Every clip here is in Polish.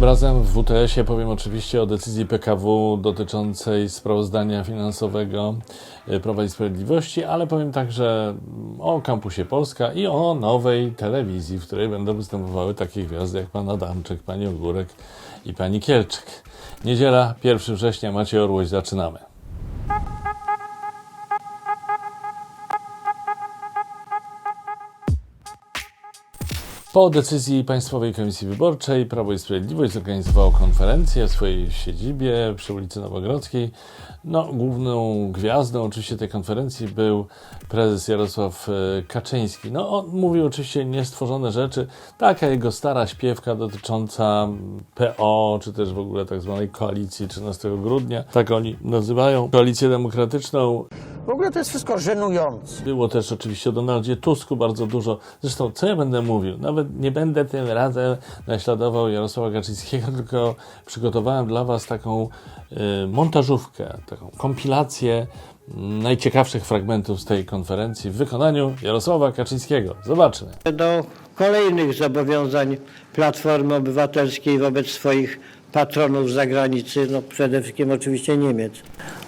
Razem w WTS-ie powiem oczywiście o decyzji PKW dotyczącej sprawozdania finansowego y, Prawa i Sprawiedliwości, ale powiem także o Kampusie Polska i o nowej telewizji, w której będą występowały takie gwiazdy jak pan Adamczyk, pani Ogórek i pani Kielczyk. Niedziela, 1 września, Macie Orłoś, zaczynamy. Po decyzji Państwowej Komisji Wyborczej Prawo i Sprawiedliwość zorganizowało konferencję w swojej siedzibie przy ulicy Nowogrodzkiej. No, główną gwiazdą oczywiście tej konferencji był prezes Jarosław e, Kaczyński. No, on mówił oczywiście niestworzone rzeczy. Taka jego stara śpiewka dotycząca PO, czy też w ogóle tak zwanej koalicji 13 grudnia. Tak oni nazywają koalicję demokratyczną. W ogóle to jest wszystko żenujące. Było też oczywiście o Donaldzie Tusku bardzo dużo. Zresztą, co ja będę mówił? Nawet nie będę tym razem naśladował Jarosława Kaczyńskiego, tylko przygotowałem dla Was taką y, montażówkę, taką kompilację mm, najciekawszych fragmentów z tej konferencji w wykonaniu Jarosława Kaczyńskiego. Zobaczmy. do kolejnych zobowiązań Platformy Obywatelskiej wobec swoich patronów z zagranicy, no przede wszystkim oczywiście Niemiec.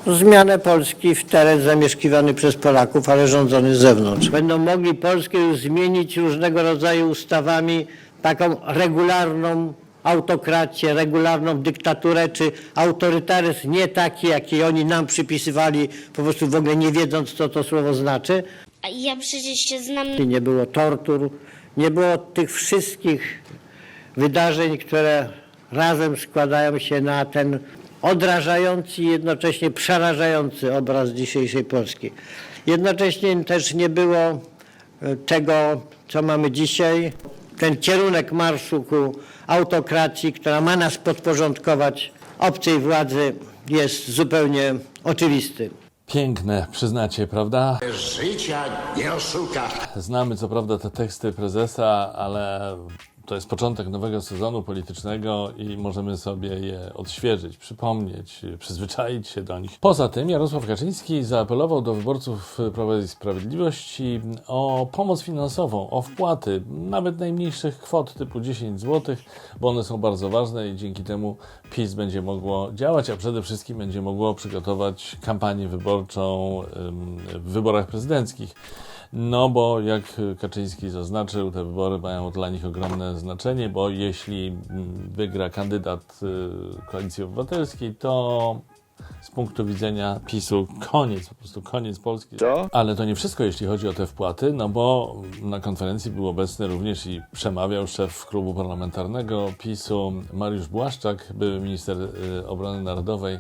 Zmianę Polski w teren zamieszkiwany przez Polaków, ale rządzony z zewnątrz. Będą mogli Polskę już zmienić różnego rodzaju ustawami taką regularną autokrację, regularną dyktaturę, czy autorytaryzm nie taki, jaki oni nam przypisywali, po prostu w ogóle nie wiedząc, co to słowo znaczy, A Ja przecież się znam nie było tortur, nie było tych wszystkich wydarzeń, które razem składają się na ten odrażający i jednocześnie przerażający obraz dzisiejszej Polski. Jednocześnie też nie było e, tego, co mamy dzisiaj, ten kierunek marszu ku autokracji, która ma nas podporządkować obcej władzy, jest zupełnie oczywisty. Piękne, przyznacie, prawda? Życia nie oszukasz. Znamy co prawda te teksty prezesa, ale to jest początek nowego sezonu politycznego i możemy sobie je odświeżyć, przypomnieć, przyzwyczaić się do nich. Poza tym Jarosław Kaczyński zaapelował do wyborców Prawa i Sprawiedliwości o pomoc finansową, o wpłaty, nawet najmniejszych kwot typu 10 zł, bo one są bardzo ważne i dzięki temu PiS będzie mogło działać, a przede wszystkim będzie mogło przygotować kampanię wyborczą w wyborach prezydenckich. No bo jak Kaczyński zaznaczył, te wybory mają dla nich ogromne znaczenie, bo jeśli mm, wygra kandydat y, Koalicji Obywatelskiej, to z punktu widzenia PiSu koniec, po prostu koniec Polski. Ale to nie wszystko, jeśli chodzi o te wpłaty, no bo na konferencji był obecny również i przemawiał szef klubu parlamentarnego PiSu Mariusz Błaszczak, były minister y, obrony narodowej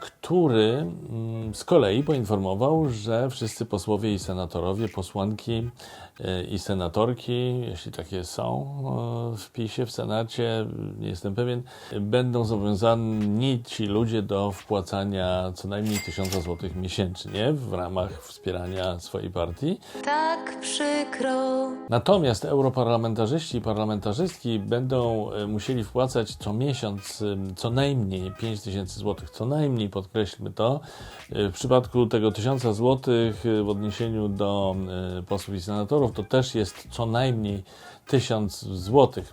który mm, z kolei poinformował, że wszyscy posłowie i senatorowie, posłanki y, i senatorki, jeśli takie są y, w PiSie, w Senacie, nie jestem pewien, będą zobowiązani ci ludzie do wpłacania co najmniej 1000 zł miesięcznie w ramach wspierania swojej partii. Tak przykro. Natomiast europarlamentarzyści i parlamentarzystki będą e, musieli wpłacać co miesiąc co najmniej 5 tysięcy złotych, co najmniej podkreślmy to. E, W przypadku tego 1000 złotych e, w odniesieniu do e, posłów i senatorów to też jest co najmniej 1000 złotych.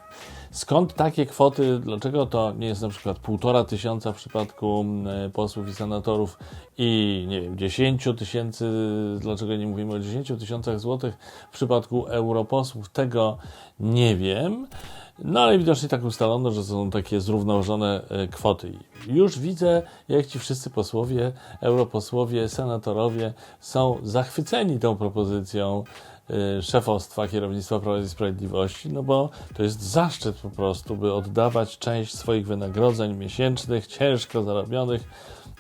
Skąd takie kwoty? Dlaczego to nie jest na przykład półtora tysiąca w przypadku e, posłów i senatorów i nie wiem, 10 tysięcy, dlaczego nie mówimy o 10 tysiącach złotych w przypadku europosłów? Tego nie wiem. No ale widocznie tak ustalono, że są takie zrównoważone e, kwoty. Już widzę, jak ci wszyscy posłowie, europosłowie, senatorowie są zachwyceni tą propozycją szefostwa kierownictwa Prawa i Sprawiedliwości, no bo to jest zaszczyt po prostu, by oddawać część swoich wynagrodzeń miesięcznych, ciężko zarobionych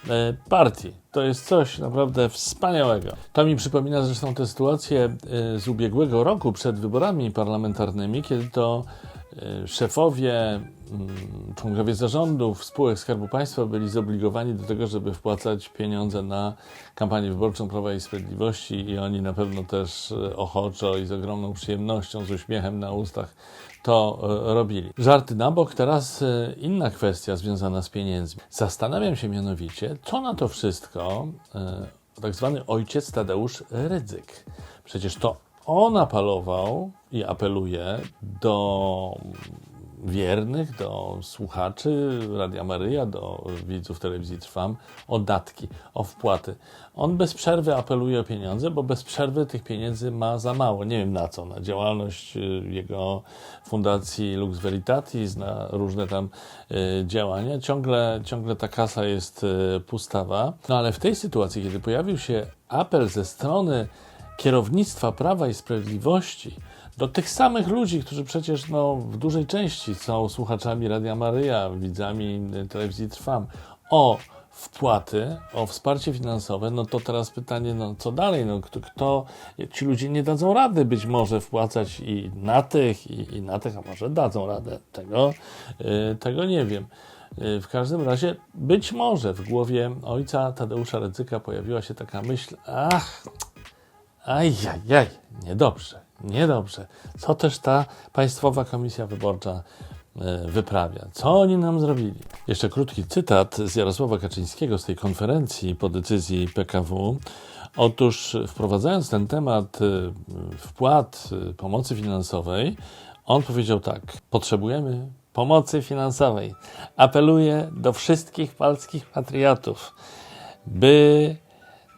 e, partii. To jest coś naprawdę wspaniałego. To mi przypomina zresztą tę sytuację e, z ubiegłego roku przed wyborami parlamentarnymi, kiedy to szefowie, mm, członkowie zarządów spółek Skarbu Państwa byli zobligowani do tego, żeby wpłacać pieniądze na kampanię wyborczą Prawa i Sprawiedliwości i oni na pewno też e, ochoczo i z ogromną przyjemnością, z uśmiechem na ustach to e, robili. Żarty na bok, teraz inna kwestia związana z pieniędzmi. Zastanawiam się mianowicie, co na to wszystko tak zwany ojciec Tadeusz Rydzyk. Przecież to on apelował i apeluje do wiernych, do słuchaczy Radia Maryja, do widzów telewizji Trwam o datki, o wpłaty. On bez przerwy apeluje o pieniądze, bo bez przerwy tych pieniędzy ma za mało. Nie wiem na co, na działalność y, jego fundacji Lux Veritatis, na różne tam y, działania. Ciągle, ciągle ta kasa jest y, pustawa. No ale w tej sytuacji, kiedy pojawił się apel ze strony kierownictwa Prawa i Sprawiedliwości do tych samych ludzi, którzy przecież no, w dużej części są słuchaczami Radia Maryja, widzami telewizji Trwam, o wpłaty, o wsparcie finansowe, no to teraz pytanie, no co dalej? No, kto, kto, ci ludzie nie dadzą rady być może wpłacać i na tych, i, i na tych, a może dadzą radę. Tego, y, tego nie wiem. Y, W każdym razie, być może w głowie ojca Tadeusza Rydzyka pojawiła się taka myśl, ach, Ajajaj, niedobrze, niedobrze. Co też ta Państwowa Komisja Wyborcza e, wyprawia? Co oni nam zrobili? Jeszcze krótki cytat z Jarosława Kaczyńskiego z tej konferencji po decyzji PKW. Otóż wprowadzając ten temat e, wpłat e, pomocy finansowej, on powiedział tak: Potrzebujemy pomocy finansowej. Apeluję do wszystkich polskich patriotów, by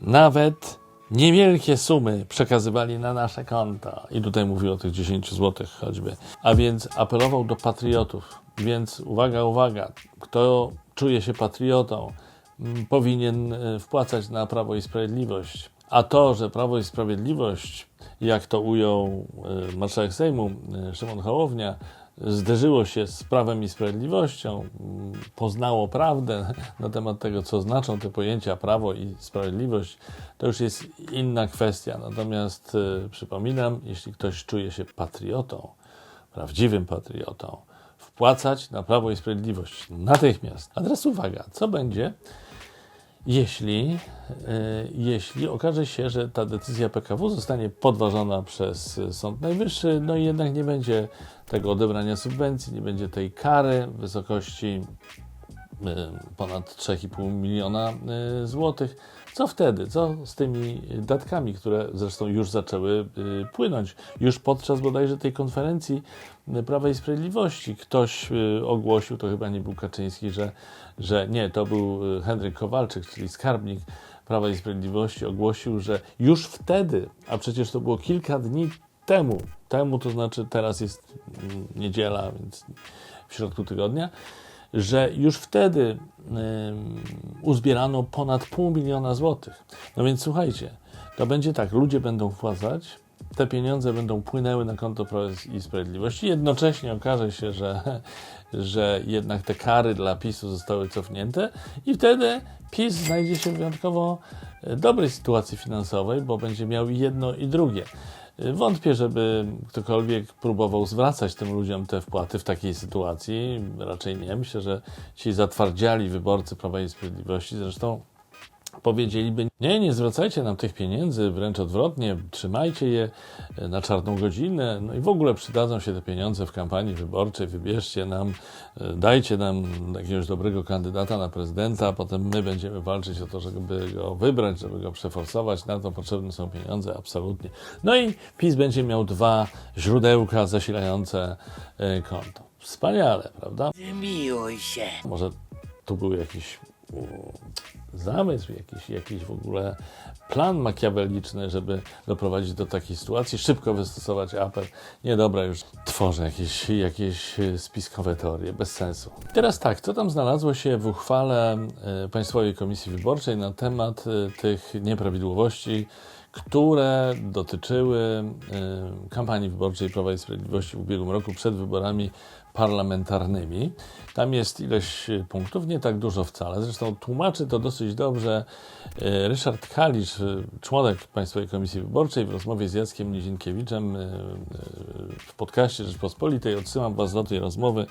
nawet niewielkie sumy przekazywali na nasze konta. I tutaj mówił o tych 10 zł choćby. A więc apelował do patriotów. Więc uwaga, uwaga, kto czuje się patriotą, m, powinien e, wpłacać na Prawo i Sprawiedliwość. A to, że Prawo i Sprawiedliwość, jak to ujął e, marszałek Sejmu e, Szymon Hołownia, zderzyło się z Prawem i Sprawiedliwością, poznało prawdę na temat tego, co znaczą te pojęcia prawo i sprawiedliwość, to już jest inna kwestia. Natomiast e, przypominam, jeśli ktoś czuje się patriotą, prawdziwym patriotą, wpłacać na Prawo i Sprawiedliwość natychmiast. A teraz uwaga, co będzie, jeśli, e, jeśli okaże się, że ta decyzja PKW zostanie podważona przez Sąd Najwyższy, no i jednak nie będzie tego odebrania subwencji, nie będzie tej kary w wysokości e, ponad 3,5 miliona e, złotych. Co wtedy? Co z tymi datkami, które zresztą już zaczęły e, płynąć? Już podczas bodajże tej konferencji e, Prawa i Sprawiedliwości ktoś e, ogłosił, to chyba nie był Kaczyński, że, że nie, to był Henryk Kowalczyk, czyli skarbnik Prawa i Sprawiedliwości, ogłosił, że już wtedy, a przecież to było kilka dni temu, temu to znaczy teraz jest mm, niedziela, więc w środku tygodnia, że już wtedy uzbierano ponad pół miliona złotych. No więc słuchajcie, to będzie tak, ludzie będą wpłacać, te pieniądze będą płynęły na konto Prawa i Sprawiedliwości. Jednocześnie okaże się, że, że jednak te kary dla PiSu zostały cofnięte i wtedy PiS znajdzie się w wyjątkowo e, dobrej sytuacji finansowej, bo będzie miał jedno i drugie. E, Wątpię, żeby ktokolwiek próbował zwracać tym ludziom te wpłaty w takiej sytuacji. Raczej nie. Myślę, że ci zatwardziali wyborcy Prawa i Sprawiedliwości zresztą powiedzieliby: Nie, nie zwracajcie nam tych pieniędzy, wręcz odwrotnie, trzymajcie je e, na czarną godzinę. No i w ogóle przydadzą się te pieniądze w kampanii wyborczej. Wybierzcie nam, e, dajcie nam jakiegoś dobrego kandydata na prezydenta, a potem my będziemy walczyć o to, żeby go wybrać, żeby go przeforsować. Na to potrzebne są pieniądze, absolutnie. No i PiS będzie miał dwa źródełka zasilające e, konto. Wspaniale, prawda? Zmiłuj się. Może tu był jakiś zamysł, jakiś, jakiś w ogóle plan makiaweliczny, żeby doprowadzić do takiej sytuacji, szybko wystosować apel. Nie, dobra, już tworzę jakieś, jakieś spiskowe teorie, bez sensu. Teraz tak, co tam znalazło się w uchwale e, Państwowej Komisji Wyborczej na temat e, tych nieprawidłowości, które dotyczyły e, kampanii wyborczej Prawa i Sprawiedliwości w ubiegłym roku przed wyborami parlamentarnymi. Tam jest ileś e, punktów, nie tak dużo wcale. Zresztą tłumaczy to dosyć dobrze e, Ryszard Kalisz, e, członek Państwowej Komisji Wyborczej, w rozmowie z Jackiem Nizinkiewiczem w podcaście Rzeczpospolitej. Odsyłam Was do tej rozmowy.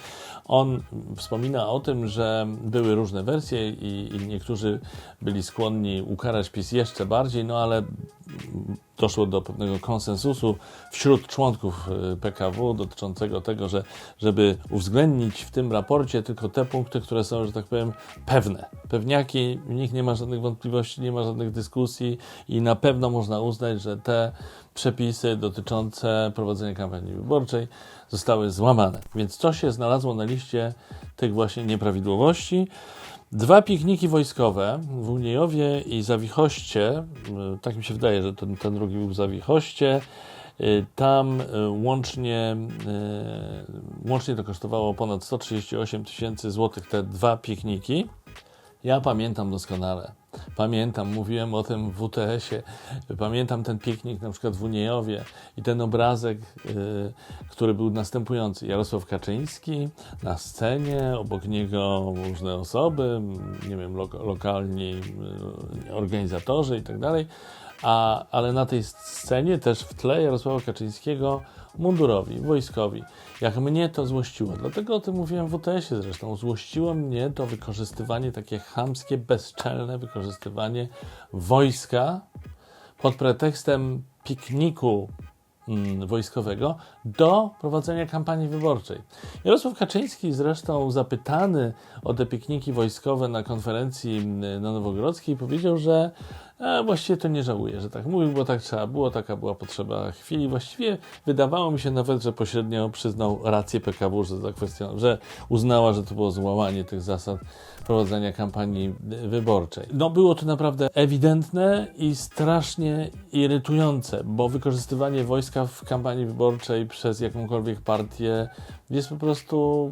On wspomina o tym, że były różne wersje i, i niektórzy byli skłonni ukarać PiS jeszcze bardziej, no ale doszło do pewnego konsensusu wśród członków y, PKW dotyczącego tego, że żeby uwzględnić w tym raporcie tylko te punkty, które są, że tak powiem, pewne. Pewniaki, nich nie ma żadnych wątpliwości, nie ma żadnych dyskusji i na pewno można uznać, że te przepisy dotyczące prowadzenia kampanii wyborczej zostały złamane. Więc co się znalazło na liście tych właśnie nieprawidłowości? Dwa pikniki wojskowe w Uniejowie i Zawichoście, y, tak mi się wydaje, że ten, ten drugi był w Zawichoście, y, tam y, łącznie, łącznie to kosztowało ponad 138 tysięcy złotych te dwa pikniki. Ja pamiętam doskonale. Pamiętam, mówiłem o tym w WTS-ie. Pamiętam ten piknik na przykład w Uniejowie i ten obrazek, y, który był następujący. Jarosław Kaczyński na scenie, obok niego różne osoby, nie wiem, lo lokalni y, organizatorzy i tak dalej. Ale na tej scenie też w tle Jarosława Kaczyńskiego mundurowi, wojskowi. Jak mnie to złościło, dlatego o tym mówiłem w WTS-ie zresztą, złościło mnie to wykorzystywanie, takie chamskie, bezczelne wykorzystywanie wojska pod pretekstem pikniku mm, wojskowego do prowadzenia kampanii wyborczej. Jarosław Kaczyński zresztą zapytany o te pikniki wojskowe na konferencji mm, na Nowogrodzkiej powiedział, że a właściwie to nie żałuję, że tak mówił, bo tak trzeba było, taka była potrzeba chwili. Właściwie wydawało mi się nawet, że pośrednio przyznał rację PKW, że, że uznała, że to było złamanie tych zasad prowadzenia kampanii wyborczej. No było to naprawdę ewidentne i strasznie irytujące, bo wykorzystywanie wojska w kampanii wyborczej przez jakąkolwiek partię jest po prostu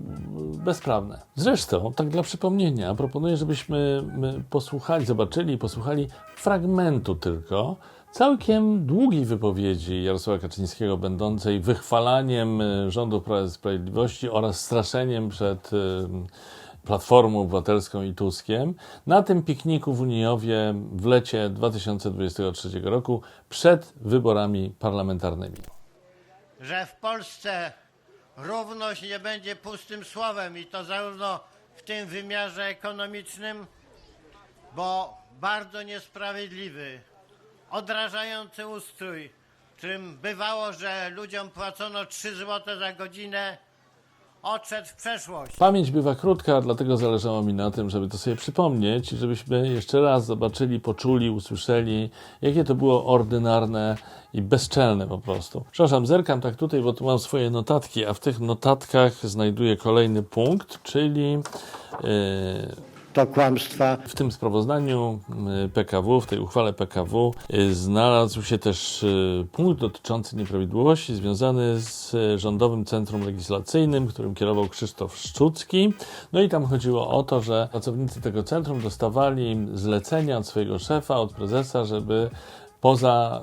bezprawne. Zresztą, tak dla przypomnienia, proponuję, żebyśmy my posłuchali, zobaczyli, posłuchali fragmentu tylko całkiem długiej wypowiedzi Jarosława Kaczyńskiego, będącej wychwalaniem y, rządu Prawa i Sprawiedliwości oraz straszeniem przed y, Platformą Obywatelską i Tuskiem na tym pikniku w Unijowie w lecie 2023 roku przed wyborami parlamentarnymi. że w Polsce równość nie będzie pustym słowem i to zarówno w tym wymiarze ekonomicznym, bo bardzo niesprawiedliwy, odrażający ustrój, którym bywało, że ludziom płacono 3 zł za godzinę, odszedł w przeszłość. Pamięć bywa krótka, dlatego zależało mi na tym, żeby to sobie przypomnieć i żebyśmy jeszcze raz zobaczyli, poczuli, usłyszeli, jakie to było ordynarne i bezczelne po prostu. Przepraszam, zerkam tak tutaj, bo tu mam swoje notatki, a w tych notatkach znajduję kolejny punkt, czyli yy, To kłamstwa. w tym sprawozdaniu y, PKW, w tej uchwale PKW, y, znalazł się też y, punkt dotyczący nieprawidłowości związany z Rządowym Centrum Legislacyjnym, którym kierował Krzysztof Szczucki. No i tam chodziło o to, że pracownicy tego centrum dostawali zlecenia od swojego szefa, od prezesa, żeby poza,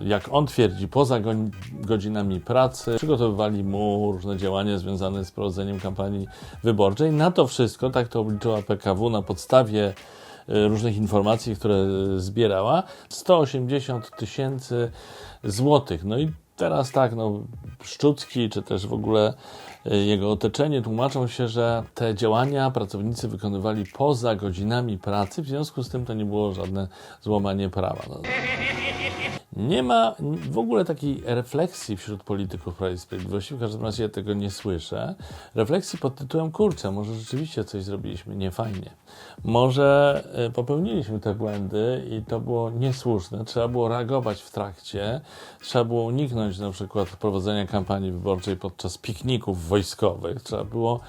y, jak on twierdzi, poza go- godzinami pracy, przygotowywali mu różne działania związane z prowadzeniem kampanii wyborczej. Na to wszystko, tak to obliczyła PKW na podstawie y, różnych informacji, które zbierała, 180 tysięcy złotych. No i teraz tak, no, Szczucki, czy też w ogóle y, jego otoczenie tłumaczą się, że te działania pracownicy wykonywali poza godzinami pracy, w związku z tym to nie było żadne złamanie prawa. No. Nie ma w ogóle takiej refleksji wśród polityków Prawa i Sprawiedliwości, w każdym razie ja tego nie słyszę. Refleksji pod tytułem, kurczę, może rzeczywiście coś zrobiliśmy niefajnie. Może y, popełniliśmy te błędy i to było niesłuszne. Trzeba było reagować w trakcie. Trzeba było uniknąć na przykład prowadzenia kampanii wyborczej podczas pikników wojskowych. Trzeba było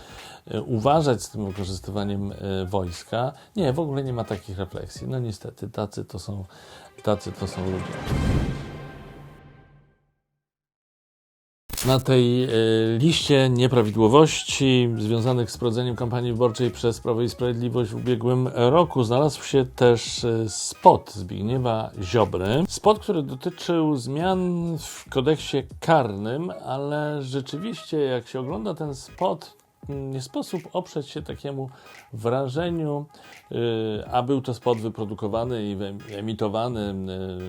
y, uważać z tym wykorzystywaniem y, wojska. Nie, w ogóle nie ma takich refleksji. No niestety, tacy to są, tacy to są ludzie. Na tej e, liście nieprawidłowości związanych z prowadzeniem kampanii wyborczej przez Prawo i Sprawiedliwość w ubiegłym roku znalazł się też e, spot Zbigniewa Ziobry. Spot, który dotyczył zmian w kodeksie karnym, ale rzeczywiście jak się ogląda ten spot, nie sposób oprzeć się takiemu wrażeniu, yy, a był to spot wyprodukowany i emitowany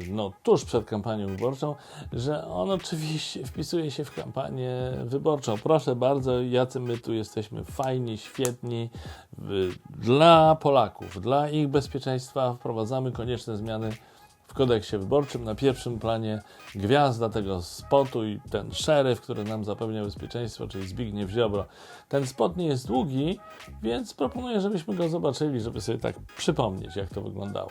yy, no, tuż przed kampanią wyborczą, że on oczywiście wpisuje się w kampanię wyborczą. Proszę bardzo, jacy my tu jesteśmy fajni, świetni. Dla Polaków, dla ich bezpieczeństwa wprowadzamy konieczne zmiany w kodeksie wyborczym. Na pierwszym planie gwiazda tego spotu i ten szeryf, który nam zapewnia bezpieczeństwo, czyli Zbigniew Ziobro. Ten spot nie jest długi, więc proponuję, żebyśmy go zobaczyli, żeby sobie tak przypomnieć, jak to wyglądało.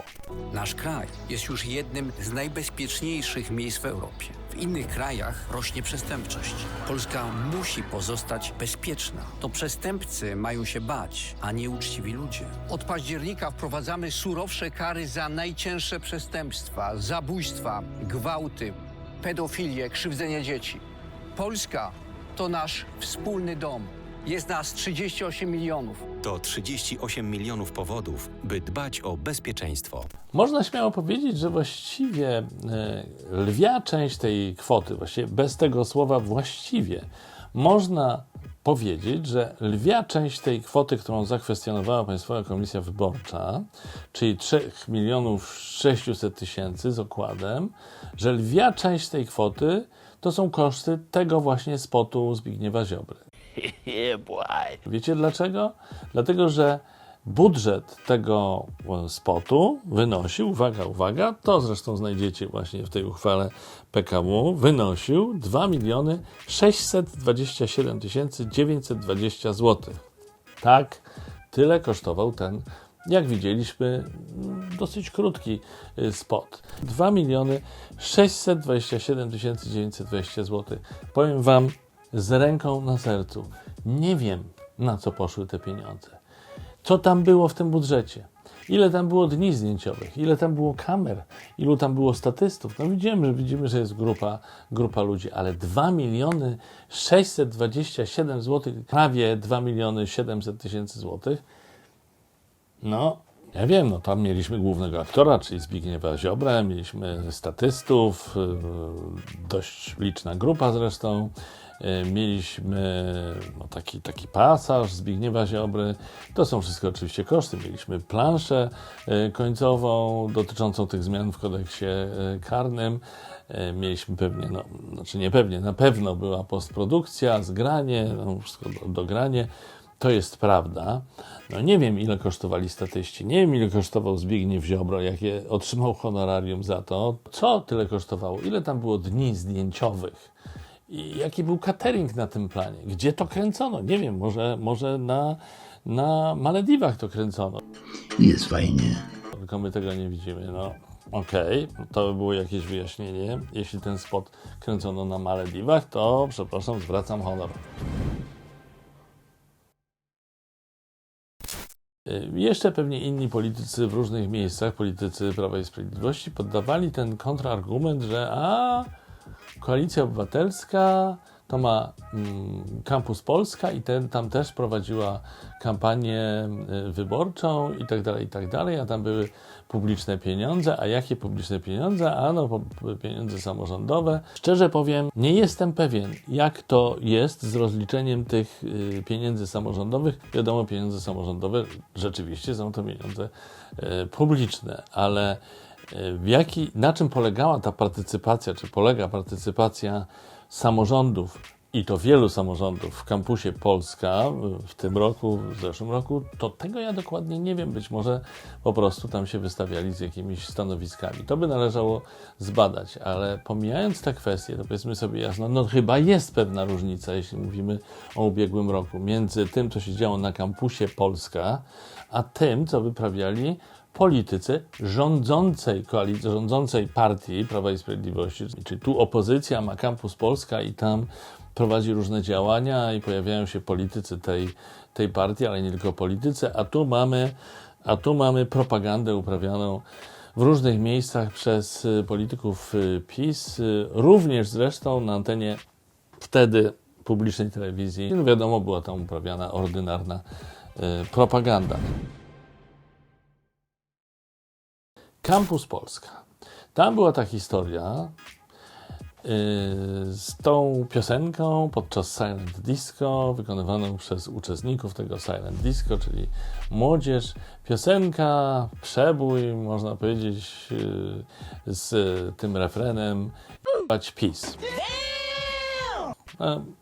Nasz kraj jest już jednym z najbezpieczniejszych miejsc w Europie. W innych krajach rośnie przestępczość. Polska musi pozostać bezpieczna. To przestępcy mają się bać, a nie uczciwi ludzie. Od października wprowadzamy surowsze kary za najcięższe przestępstwa, zabójstwa, gwałty, pedofilię, krzywdzenie dzieci. Polska to nasz wspólny dom. Jest nas 38 milionów. To 38 milionów powodów, by dbać o bezpieczeństwo. Można śmiało powiedzieć, że właściwie e, lwia część tej kwoty, właściwie bez tego słowa właściwie, można powiedzieć, że lwia część tej kwoty, którą zakwestionowała Państwowa Komisja Wyborcza, czyli 3 milionów 600 tysięcy z okładem, że lwia część tej kwoty to są koszty tego właśnie spotu Zbigniewa Ziobry. Wiecie dlaczego? Dlatego, że budżet tego e, spotu wynosił, uwaga, uwaga, to zresztą znajdziecie właśnie w tej uchwale PKW, wynosił 2 miliony 627 920 zł. Tak, tyle kosztował ten, jak widzieliśmy, mm, dosyć krótki y, spot. 2 miliony 627 920 zł. Powiem Wam z ręką na sercu, nie wiem na co poszły te pieniądze. Co tam było w tym budżecie? Ile tam było dni zdjęciowych? Ile tam było kamer? Ilu tam było statystów? No widzimy, że widzimy, że jest grupa, grupa ludzi, ale 2 miliony 627 zł, prawie 2 miliony 700 tysięcy złotych, no, ja wiem, no tam mieliśmy głównego aktora, czyli Zbigniewa Ziobrę, mieliśmy statystów, yy, dość liczna grupa zresztą, mieliśmy no, taki, taki pasaż Zbigniewa Ziobry, to są wszystko oczywiście koszty, mieliśmy planszę yy, końcową dotyczącą tych zmian w kodeksie yy, karnym, Mieliśmy pewnie, no, znaczy nie pewnie, na pewno była postprodukcja, zgranie, no, wszystko do, dogranie. To jest prawda. No nie wiem, ile kosztowali statyści, nie wiem, ile kosztował Zbigniew Ziobro, jakie otrzymał honorarium za to. Co tyle kosztowało? Ile tam było dni zdjęciowych? I jaki był catering na tym planie? Gdzie to kręcono? Nie wiem, może, może na, na Malediwach to kręcono. Jest fajnie. Tylko my tego nie widzimy. No, okej, to by było jakieś wyjaśnienie. Jeśli ten spot kręcono na Malediwach, to przepraszam, zwracam honor. Y, Jeszcze pewnie inni politycy w różnych miejscach, politycy Prawa i Sprawiedliwości, poddawali ten kontrargument, że a Koalicja Obywatelska to ma mm, Campus Polska i ten tam też prowadziła kampanię y, wyborczą i tak dalej, i tak dalej, a tam były publiczne pieniądze. A jakie publiczne pieniądze? A no, pieniądze samorządowe. Szczerze powiem, nie jestem pewien, jak to jest z rozliczeniem tych y, pieniędzy samorządowych. Wiadomo, pieniądze samorządowe rzeczywiście są to pieniądze y, publiczne, ale w jaki, na czym polegała ta partycypacja, czy polega partycypacja samorządów i to wielu samorządów w kampusie Polska w tym roku, w zeszłym roku, to tego ja dokładnie nie wiem. Być może po prostu tam się wystawiali z jakimiś stanowiskami. To by należało zbadać, ale pomijając te kwestie, to powiedzmy sobie jasno, no chyba jest pewna różnica, jeśli mówimy o ubiegłym roku, między tym, co się działo na kampusie Polska, a tym, co wyprawiali politycy rządzącej koalicji, rządzącej partii Prawa i Sprawiedliwości. Czyli tu opozycja ma kampus Polska i tam prowadzi różne działania i pojawiają się politycy tej, tej partii, ale nie tylko politycy, a tu mamy, a tu mamy propagandę uprawianą w różnych miejscach przez y, polityków y, PiS, y, również zresztą na antenie wtedy publicznej telewizji. No wiadomo, była tam uprawiana ordynarna propaganda. Campus Polska. Tam była ta historia yy, z tą piosenką podczas Silent Disco, wykonywaną przez uczestników tego Silent Disco, czyli młodzież. Piosenka, przebój, można powiedzieć, yy, z tym refrenem PiS.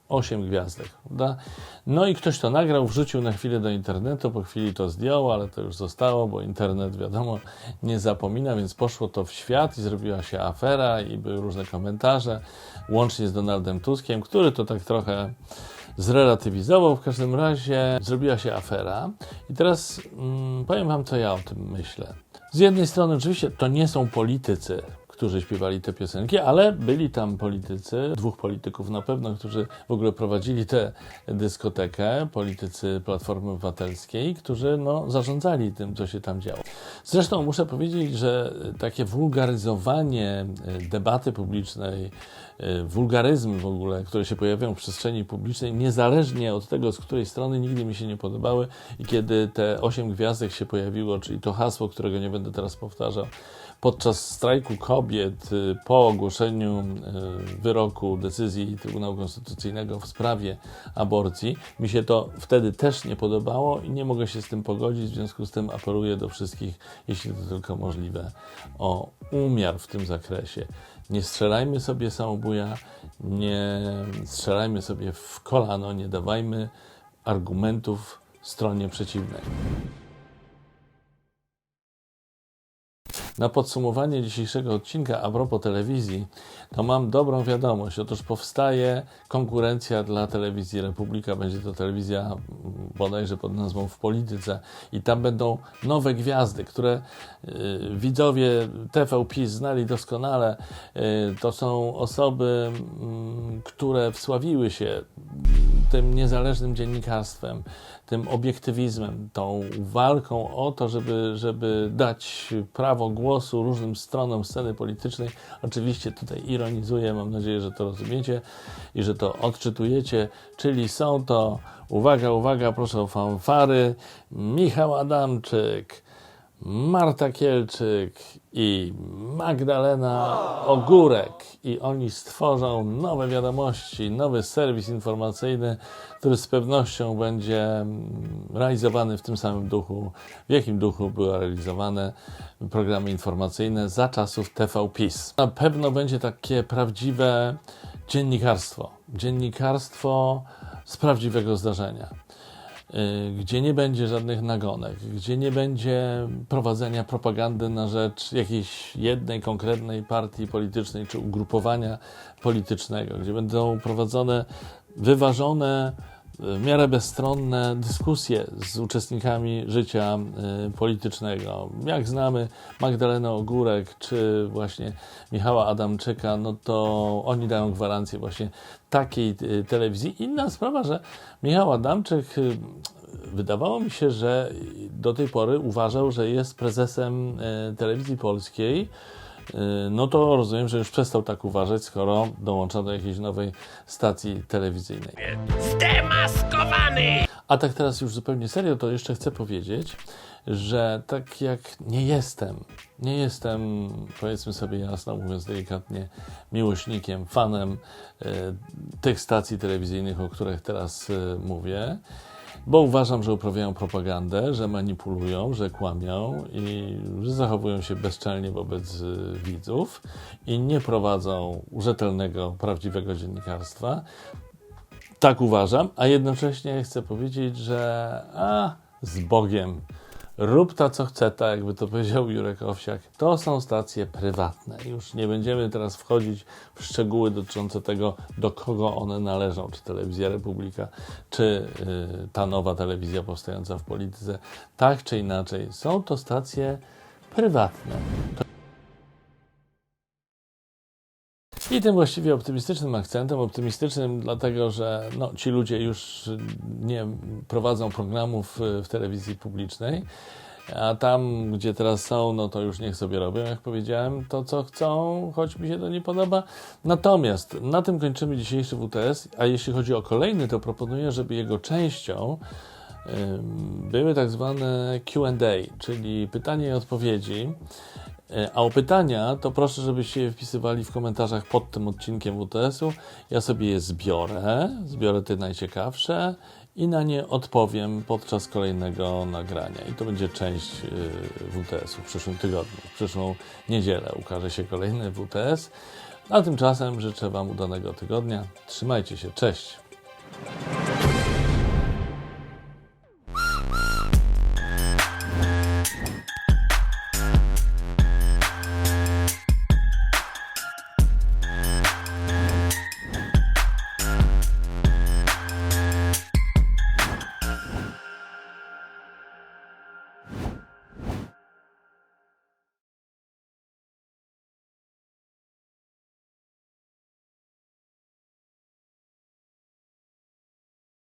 8 gwiazdek, prawda? No i ktoś to nagrał, wrzucił na chwilę do internetu, po chwili to zdjął, ale to już zostało, bo internet, wiadomo, nie zapomina, więc poszło to w świat i zrobiła się afera i były różne komentarze, łącznie z Donaldem Tuskiem, który to tak trochę zrelatywizował. W każdym razie zrobiła się afera. I teraz mm, powiem Wam, co ja o tym myślę. Z jednej strony, oczywiście, to nie są politycy, którzy śpiewali te piosenki, ale byli tam politycy, dwóch polityków na pewno, którzy w ogóle prowadzili tę dyskotekę, politycy Platformy Obywatelskiej, którzy no, zarządzali tym, co się tam działo. Zresztą muszę powiedzieć, że takie wulgaryzowanie e, debaty publicznej, wulgaryzmy w ogóle, które się pojawiają w przestrzeni publicznej, niezależnie od tego, z której strony, nigdy mi się nie podobały. I kiedy te osiem gwiazdek się pojawiło, czyli to hasło, którego nie będę teraz powtarzał, podczas strajku kobiet y, po ogłoszeniu y, wyroku, decyzji Trybunału Konstytucyjnego w sprawie aborcji, mi się to wtedy też nie podobało i nie mogę się z tym pogodzić, w związku z tym apeluję do wszystkich, jeśli to tylko możliwe, o umiar w tym zakresie. Nie strzelajmy sobie samobuja, nie strzelajmy sobie w kolano, nie dawajmy argumentów stronie przeciwnej. Na podsumowanie dzisiejszego odcinka a propos telewizji, to mam dobrą wiadomość. Otóż powstaje konkurencja dla telewizji Republika. Będzie to telewizja mm, bodajże pod nazwą W Polityce i tam będą nowe gwiazdy, które y, widzowie TV PiS znali doskonale. Y, to są osoby, mm, które wsławiły się tym niezależnym dziennikarstwem, tym obiektywizmem, tą walką o to, żeby, żeby dać prawo głosu różnym stronom sceny politycznej. Oczywiście tutaj ironizuję, mam nadzieję, że to rozumiecie i że to odczytujecie, czyli są to, uwaga, uwaga, proszę o fanfary, Michał Adamczyk, Marta Kielczyk i Magdalena Ogórek. I oni stworzą nowe wiadomości, nowy serwis informacyjny, który z pewnością będzie mm, realizowany w tym samym duchu, w jakim duchu były realizowane programy informacyjne za czasów TV. Na pewno będzie takie prawdziwe dziennikarstwo. Dziennikarstwo z prawdziwego zdarzenia gdzie nie będzie żadnych nagonek, gdzie nie będzie prowadzenia propagandy na rzecz jakiejś jednej konkretnej partii politycznej czy ugrupowania politycznego, gdzie będą prowadzone wyważone, w miarę bezstronne dyskusje z uczestnikami życia y, politycznego. Jak znamy Magdalenę Ogórek czy właśnie Michała Adamczyka, no to oni dają gwarancję właśnie takiej y, telewizji. Inna sprawa, że Michał Adamczyk y, wydawało mi się, że do tej pory uważał, że jest prezesem telewizji polskiej. No to rozumiem, że już przestał tak uważać, skoro dołącza do jakiejś nowej stacji telewizyjnej. A tak teraz już zupełnie serio, to jeszcze chcę powiedzieć, że tak jak nie jestem, nie jestem, powiedzmy sobie jasno, mówiąc delikatnie, miłośnikiem, fanem e, tych stacji telewizyjnych, o których teraz e, mówię, bo uważam, że uprawiają propagandę, że manipulują, że kłamią i że zachowują się bezczelnie wobec e, widzów i nie prowadzą rzetelnego, prawdziwego dziennikarstwa. Tak uważam, a jednocześnie chcę powiedzieć, że a, z Bogiem, rób ta co chce, ta, jakby to powiedział Jurek Owsiak, to są stacje prywatne. Już nie będziemy teraz wchodzić w szczegóły dotyczące tego, do kogo one należą, czy Telewizja Republika, czy y, ta nowa telewizja powstająca w polityce. Tak czy inaczej, są to stacje prywatne. I tym właściwie optymistycznym akcentem, optymistycznym dlatego, że no, ci ludzie już nie prowadzą programów y, w telewizji publicznej, a tam, gdzie teraz są, no to już niech sobie robią, jak powiedziałem, to co chcą, choć mi się to nie podoba. Natomiast na tym kończymy dzisiejszy WTS, a jeśli chodzi o kolejny, to proponuję, żeby jego częścią były tak zwane QA, czyli pytania i odpowiedzi. E, A o pytania, to proszę, żebyście je wpisywali w komentarzach pod tym odcinkiem WTS-u. Ja sobie je zbiorę, zbiorę te najciekawsze i na nie odpowiem podczas kolejnego nagrania. I to będzie część y, WTS-u w przyszłym tygodniu. W przyszłą niedzielę ukaże się kolejny WTS. A tymczasem życzę Wam udanego tygodnia. Trzymajcie się, cześć.